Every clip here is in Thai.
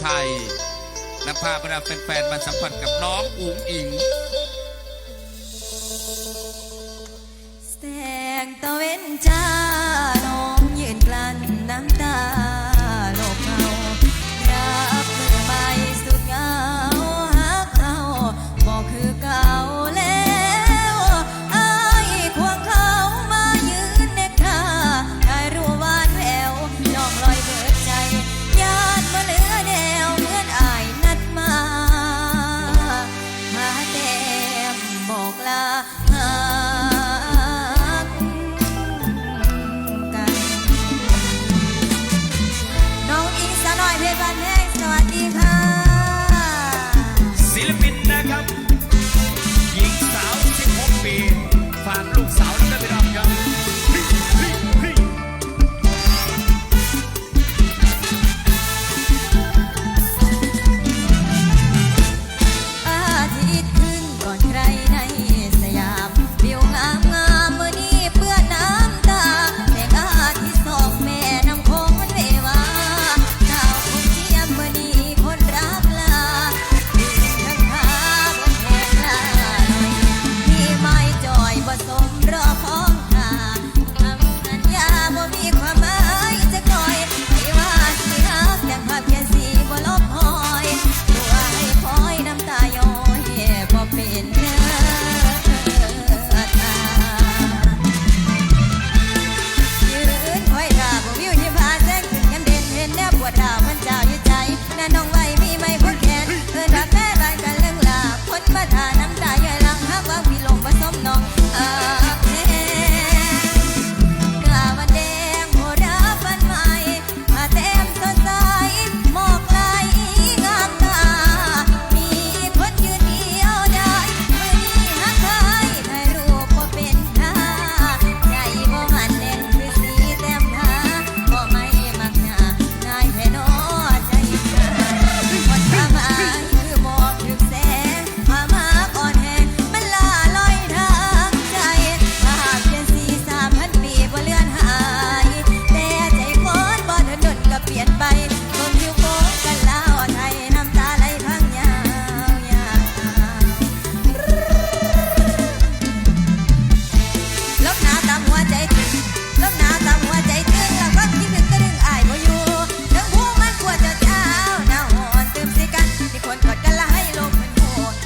ไทย และพาบรรดาแฟนๆมาสัมผัสกับน้องอุ๋งอิง แสงตะเวนจ้า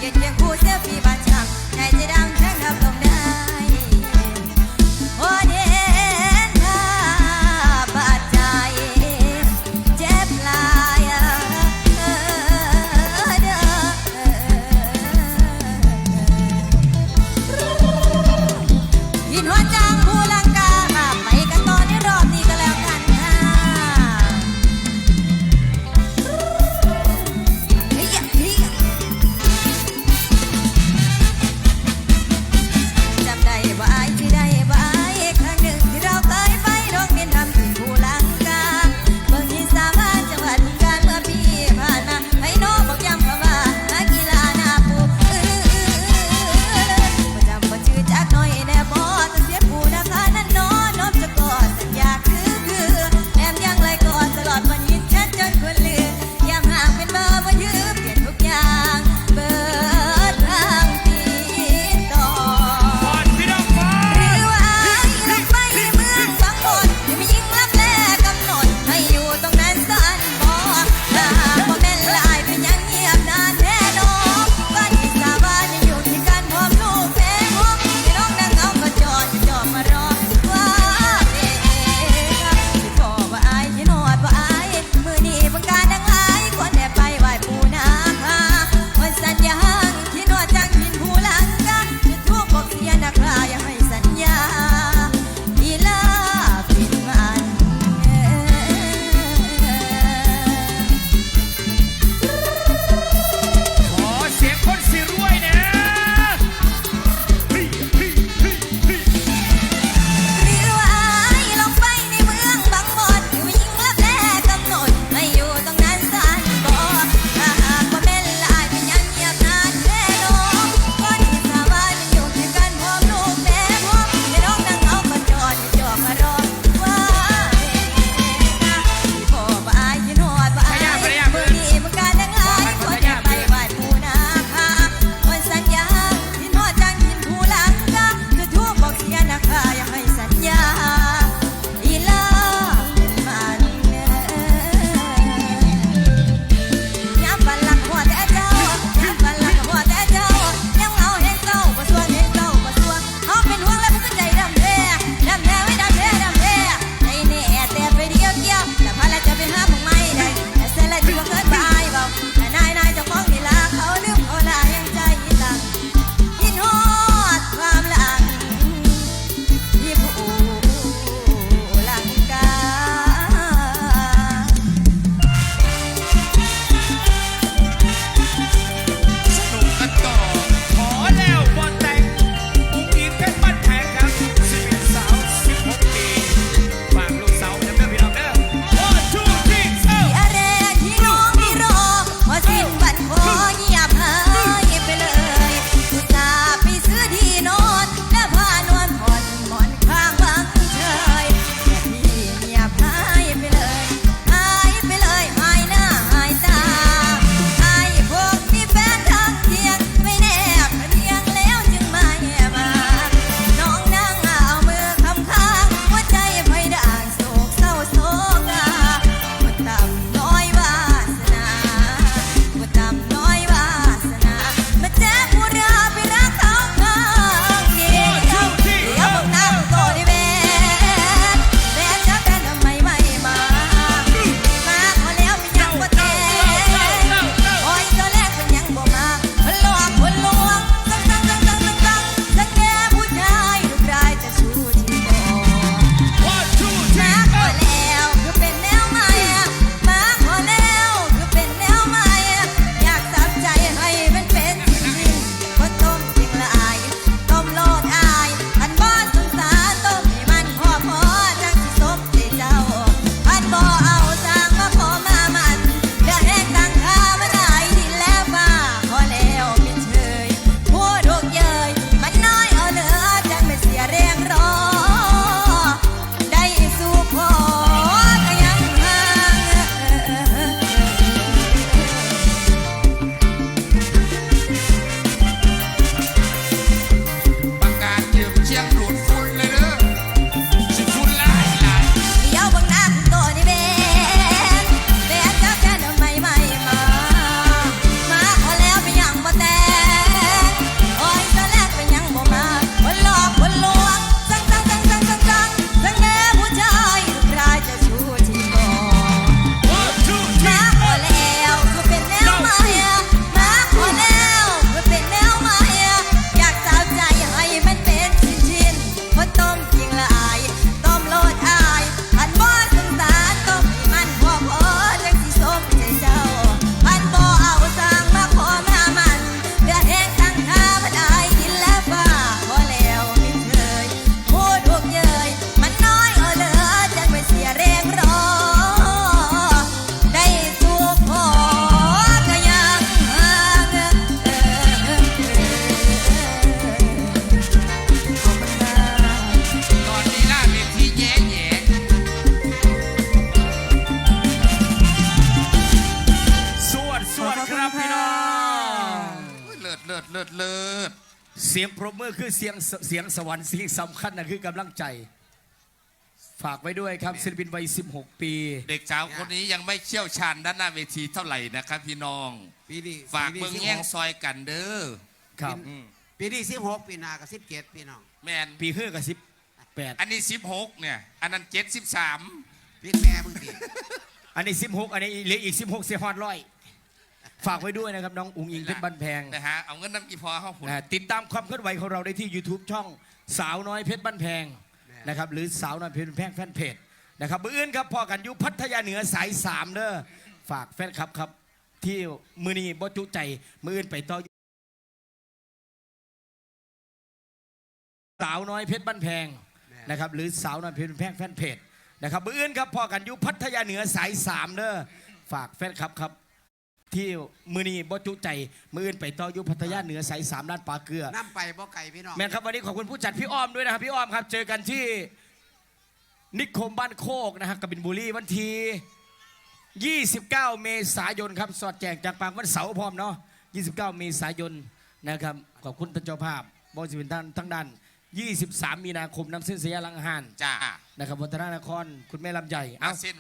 กินยังคู่เสียพี่บาดช้ำใจจะดัแทงดับลมได้โอ้เด่นทาบาดใจเจ็บลายเฮ้อ เสียงปรบมือคือเสียงเสียงสวรรค์สิ่งสำคัญนะคือกำลังใจ ฝากไว้ด้วยครับศิลปินวัย 16 ปี เด็กสาวคนนี้ยังไม่เชี่ยวชาญด้านหน้าเวทีเท่าไหร่นะครับ พี่น้องปีนี้ฝากปีนี้เบิ่ง16แย่งซอยกันเด้อครับปีนี้สิบหกปีหนากับสิบเจ็ดพี่น้องแมนปีเฮือกับสิบแปดอันนี้ 16 เนี่ย อันนั้น 73 พี่แม่มึงดิอันนี้ 16 อันนี้เหลืออีก 16เสียฮอดร้อย ฝากไว้ด้วยนะครับน้องอุ๋งอิงเพชรบ้านแพงนะฮะเอาเงินน้ำกีพอเข้าหุ่นนะติดตามความเคลื่อนไหวของเราได้ที่ YouTube ช่องสาวน้อยเพชรบ้านแพงนะครับหรือสาวน้อยเพชรบ้านแพงแฟนเพจนะครับเบื้ออื่นครับพอกันอยู่พัทยาเหนือสายสามเด้อฝากแฟนคลับครับ ที่มือนี้บ่จุใจมืออื่นไปต่อสาวน้อยเพชรบ้านแพงนะครับหรือสาวน้อยเพชรบ้านแพงแฟนเพจนะครับเบื้ออื่นครับพอกันอยู่พัทยาเหนือสายสามเด้อฝากแฟนคลับครับ ที่มือนี้บ่จุใจมืออื่นไปต่ออยู่พัทยาเหนือสายสามด้านปลาเกลือน้ำไปบ่ไก่พี่น้องแม่นครับวันนี้ขอบคุณผู้จัดพี่อ้อมด้วยนะครับพี่อ้อมครับ เจอกันที่นิคมบ้านโคกนะฮะกบินบุรีวันที่ 29 เมษายนครับ สอดแจงจากปางวันเสาร์พร้อมเนาะ 29 เมษายนนะครับ ขอบคุณท่านเจ้าภาพบริษัทท่านทั้งด้าน 23 มีนาคมน้ำเส้นเสียลังหานจ้านะครับวัฒนานคร คุณแม่ลำใหญ่เอาเอาเส้น